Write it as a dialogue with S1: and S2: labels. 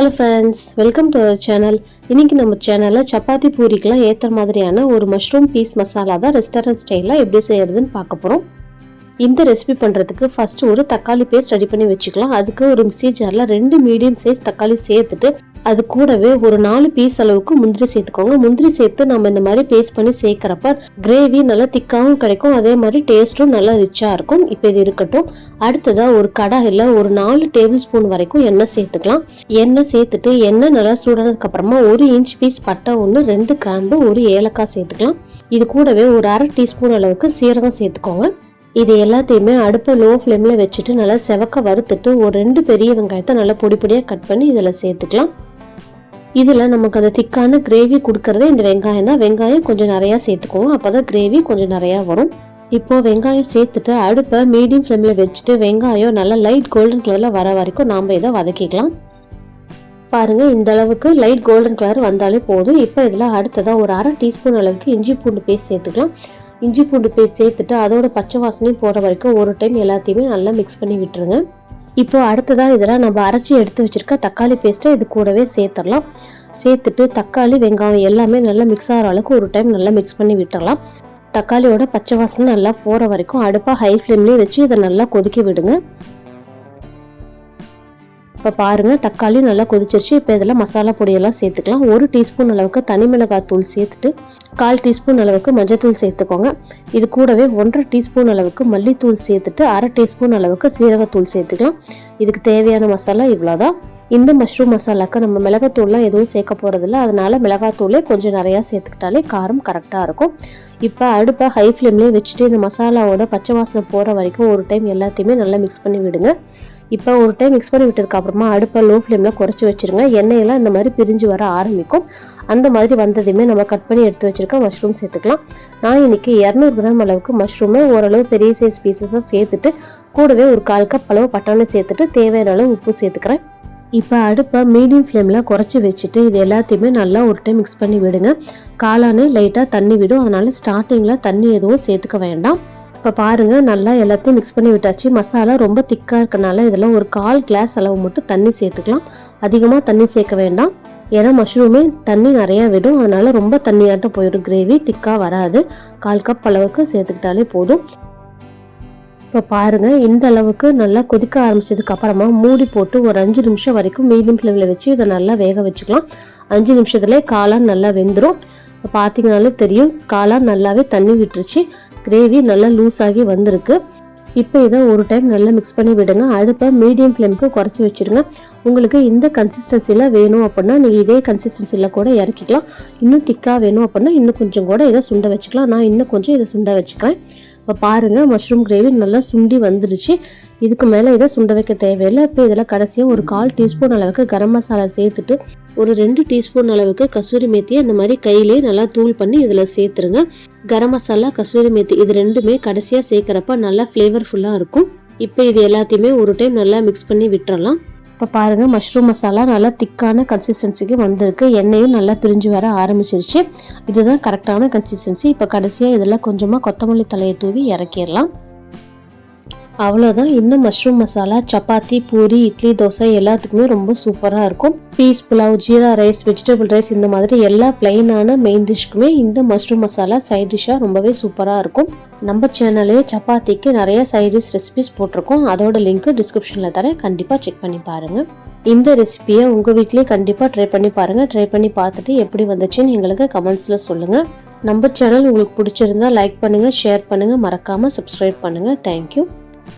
S1: Hello friends welcome to our channel இன்றைக்கி நம்ம சேனலில் சப்பாத்தி பூரிக்கெலாம் ஏற்ற மாதிரியான ஒரு மஷ்ரூம் பீஸ் மசாலா தான் ரெஸ்டாரண்ட் ஸ்டைலில் எப்படி செய்யறதுன்னு பார்க்க போகிறோம் இந்த ரெசிபி பண்ணுறதுக்கு ஃபஸ்ட்டு ஒரு தக்காளி பேஸ்ட் ரெடி பண்ணி வச்சுக்கலாம். அதுக்கு ஒரு மிக்சி ஜாரில் ரெண்டு மீடியம் சைஸ் தக்காளி சேர்த்துட்டு அது கூடவே ஒரு நாலு பீஸ் அளவுக்கு முந்திரி சேர்த்துக்கோங்க. முந்திரி சேர்த்து நம்ம இந்த மாதிரி பேஸ்ட் பண்ணி சேர்க்குறப்ப கிரேவி நல்லா திக்காகவும் கிடைக்கும். அதே மாதிரி டேஸ்ட்டும் நல்லா ரிச்சாக இருக்கும். இப்போ இது இருக்கட்டும். அடுத்ததாக ஒரு கடாயில் ஒரு நாலு டேபிள் ஸ்பூன் வரைக்கும் எண்ணெய் சேர்த்துக்கலாம். எண்ணெய் சேர்த்துட்டு எண்ணெய் நல்லா சூடானதுக்கப்புறமா ஒரு இன்ச் பீஸ் பட்டை ஒன்று ரெண்டு கிராம்பு ஒரு ஏலக்காய் சேர்த்துக்கலாம். இது கூடவே ஒரு அரை டீஸ்பூன் அளவுக்கு சீரகம் சேர்த்துக்கோங்க. இது எல்லாத்தையுமே அடுப்பை லோ ஃப்ளேமில் வச்சுட்டு நல்லா செவக்க வறுத்துட்டு ஒரு ரெண்டு பெரிய வெங்காயத்தை நல்லா பொடி பொடியாக கட் பண்ணி இதில் சேர்த்துக்கலாம். இதில் நமக்கு அந்த திக்கான கிரேவி கொடுக்கறது இந்த வெங்காயம் தான். வெங்காயம் கொஞ்சம் நிறையா சேர்த்துக்கோங்க. அப்போ தான் கிரேவி கொஞ்சம் நிறையா வரும். இப்போது வெங்காயம் சேர்த்துட்டு அடுப்பை மீடியம் ஃப்ளேமில் வச்சுட்டு வெங்காயம் நல்லா லைட் கோல்டன் கலரில் வர வரைக்கும் நாம் இதை வதக்கிக்கலாம். பாருங்கள் இந்த அளவுக்கு லைட் கோல்டன் கலர் வந்தாலே போதும். இப்போ இதில் அடுத்ததாக ஒரு அரை டீஸ்பூன் அளவுக்கு இஞ்சி பூண்டு பேஸ்ட் சேர்த்துக்கலாம். இஞ்சி பூண்டு பேஸ்ட் சேர்த்துட்டு அதோட பச்சை வாசனையும் போகிற வரைக்கும் ஒரு டைம் எல்லாத்தையுமே நல்லா மிக்ஸ் பண்ணி விட்டுருங்க. இப்போ அடுத்ததாக இதெல்லாம் நம்ம அரைச்சி எடுத்து வச்சுருக்க தக்காளி பேஸ்ட்டை இது கூடவே சேர்த்துடலாம். சேர்த்துட்டு தக்காளி வெங்காயம் எல்லாமே நல்லா மிக்ஸ் ஆகிற அளவுக்கு ஒரு டைம் நல்லா மிக்ஸ் பண்ணி விட்டுடலாம். தக்காளியோட பச்சை வாசனை நல்லா போகிற வரைக்கும் அடுப்பாக ஹை ஃப்ளேம்லேயே வச்சு இதை நல்லா கொதிக்க விடுங்க. இப்போ பாருங்கள் தக்காளி நல்லா கொதிச்சிருச்சு. இப்போ இதில் மசாலா பொடியெல்லாம் சேர்த்துக்கலாம். ஒரு டீஸ்பூன் அளவுக்கு தனி மிளகாய் தூள் சேர்த்துட்டு கால் டீஸ்பூன் அளவுக்கு மஞ்சத்தூள் சேர்த்துக்கோங்க. இது கூடவே ஒன்றரை டீஸ்பூன் அளவுக்கு மல்லித்தூள் சேர்த்துட்டு அரை டீஸ்பூன் அளவுக்கு சீரகத்தூள் சேர்த்துக்கலாம். இதுக்கு தேவையான மசாலா இவ்வளோதான் இந்த மஷ்ரூம் மசாலாக்கு நம்ம மிளகாத்தூள்லாம் எதுவும் சேர்க்க போகிறதில்ல அதனால் மிளகாத்தூளே கொஞ்சம் நிறையா சேர்த்துக்கிட்டாலே காரம் கரெக்டாக இருக்கும். இப்போ அடுப்பை ஹை ஃப்ளேம்லேயே வச்சுட்டு இந்த மசாலாவோட பச்சை வாசனை போகிற வரைக்கும் ஒரு டைம் எல்லாத்தையுமே நல்லா மிக்ஸ் பண்ணி விடுங்க. இப்போ ஒரு டைம் மிக்ஸ் பண்ணி விட்டதுக்கப்புறமா அடுப்பை லோ ஃப்ளேமில் குறைச்சி வச்சுருங்க. எண்ணெயெல்லாம் இந்த மாதிரி பிரிஞ்சு வர ஆரம்பிக்கும். அந்த மாதிரி வந்ததையுமே நம்ம கட் பண்ணி எடுத்து வச்சுருக்க மஷ்ரூம் சேர்த்துக்கலாம். நான் இன்னைக்கு இரநூறு கிராம் அளவுக்கு மஷ்ரூமை ஓரளவு பெரிய சைஸ் பீசஸாக சேர்த்துட்டு கூடவே ஒரு கால் கப் அளவு பட்டாணி சேர்த்துட்டு தேவையான அளவு உப்பு சேர்த்துக்கிறேன். இப்போ அடுப்பை மீடியம் ஃப்ளேமில் குறைச்சி வச்சுட்டு இது எல்லாத்தையுமே நல்லா ஒரு டைம் மிக்ஸ் பண்ணி விடுங்க. காளானே லைட்டாக தண்ணி விடும். அதனால் ஸ்டார்டிங்கில் தண்ணி எதுவும் சேர்த்துக்க வேண்டாம். இப்போ பாருங்கள் நல்லா எல்லாத்தையும் மிக்ஸ் பண்ணி விட்டாச்சு. மசாலா ரொம்ப திக்காக இருக்கனால இதில் ஒரு கால் கிளாஸ் அளவு மட்டும் தண்ணி சேர்த்துக்கலாம். அதிகமாக தண்ணி சேர்க்க வேண்டாம். ஏன்னா மஷ்ரூமே தண்ணி நிறையா விடும். அதனால் ரொம்ப தண்ணியாட்டம் போயிடும். கிரேவி திக்காக வராது. கால் கப் அளவுக்கு சேர்த்துக்கிட்டாலே போதும். இப்போ பாருங்கள் இந்த அளவுக்கு நல்லா கொதிக்க ஆரம்பித்ததுக்கு அப்புறமா மூடி போட்டு ஒரு அஞ்சு நிமிஷம் வரைக்கும் மீடியம் ஃப்ளேமில் வச்சு இதை நல்லா வேக வச்சுக்கலாம். அஞ்சு நிமிஷத்துலேயே காளான் நல்லா வெந்துடும் இப்போ பார்த்தீங்கனாலே தெரியும் காளான் நல்லாவே தண்ணி விட்டுருச்சு. கிரேவி நல்லா லூஸ் ஆகி வந்திருக்கு. இப்போ இதை ஒரு டைம் நல்லா மிக்ஸ் பண்ணி விடுங்க. அடுப்பை மீடியம் ஃப்ளேமுக்கு குறைச்சி வச்சுருங்க. உங்களுக்கு இந்த கன்சிஸ்டன்சியில் வேணும் அப்படின்னா நீங்கள் இதே கன்சிஸ்டன்சியில் கூட இறக்கிக்கலாம். இன்னும் திக்காக வேணும் அப்படின்னா இன்னும் கொஞ்சம் கூட இதை சுண்ட வச்சுக்கலாம். நான் இன்னும் கொஞ்சம் இதை சுண்ட வச்சுக்கிறேன். இப்போ பாருங்கள் மஷ்ரூம் கிரேவி நல்லா சுண்டி வந்துடுச்சு. இதுக்கு மேலே இதை சுண்ட வைக்க தேவையில்லை. இப்போ இதில் கடைசியாக ஒரு கால் டீஸ்பூன் அளவுக்கு கரம் மசாலா சேர்த்துட்டு ஒரு ரெண்டு டீஸ்பூன் அளவுக்கு கசூரி மேத்தி அந்த மாதிரி கையிலேயே நல்லா தூள் பண்ணி இதில் சேர்த்துருங்க. கரம் மசாலா கசூரி மேத்தி இது ரெண்டுமே கடைசியாக சேர்க்குறப்ப நல்லா ஃப்ளேவர்ஃபுல்லாக இருக்கும். இப்போ இது எல்லாத்தையுமே ஒரு டைம் நல்லா மிக்ஸ் பண்ணி விட்டுறலாம். இப்போ பாருங்கள் மஷ்ரூம் மசாலா நல்லா திக்கான கன்சிஸ்டன்சிக்கு வந்திருக்கு. எண்ணெயும் நல்லா பிரிஞ்சு வர ஆரம்பிச்சிருச்சு. இதுதான் கரெக்டான கன்சிஸ்டன்சி இப்போ கடைசியாக இதெல்லாம் கொஞ்சமாக கொத்தமல்லி தலையை தூவி இறக்கிடலாம். அவ்வளோதான் இந்த மஷ்ரூம் மசாலா சப்பாத்தி பூரி இட்லி தோசை எல்லாத்துக்குமே ரொம்ப சூப்பராக இருக்கும். Peas pulao jeera rice vegetable rice இந்த மாதிரி எல்லா பிளெயினான மெயின் டிஷ்க்குமே இந்த மஷ்ரூம் மசாலா சைட் டிஷ்ஷாக ரொம்பவே சூப்பராக இருக்கும். நம்ம சேனலே சப்பாத்திக்கு நிறைய சைட் டிஷ் ரெசிபிஸ் போட்டிருக்கோம். அதோட லிங்க் டிஸ்கிரிப்ஷனில் தரேன். கண்டிப்பாக செக் பண்ணி பாருங்கள் இந்த ரெசிபியை உங்கள் வீட்லேயே கண்டிப்பாக ட்ரை பண்ணி பாருங்கள் ட்ரை பண்ணி பார்த்துட்டு எப்படி வந்துச்சுன்னு எங்களுக்கு கமெண்ட்ஸில் சொல்லுங்கள் நம்ம சேனல் உங்களுக்கு பிடிச்சிருந்தா லைக் பண்ணுங்கள் ஷேர் பண்ணுங்கள் மறக்காமல் சப்ஸ்கிரைப் பண்ணுங்கள் தேங்க்யூ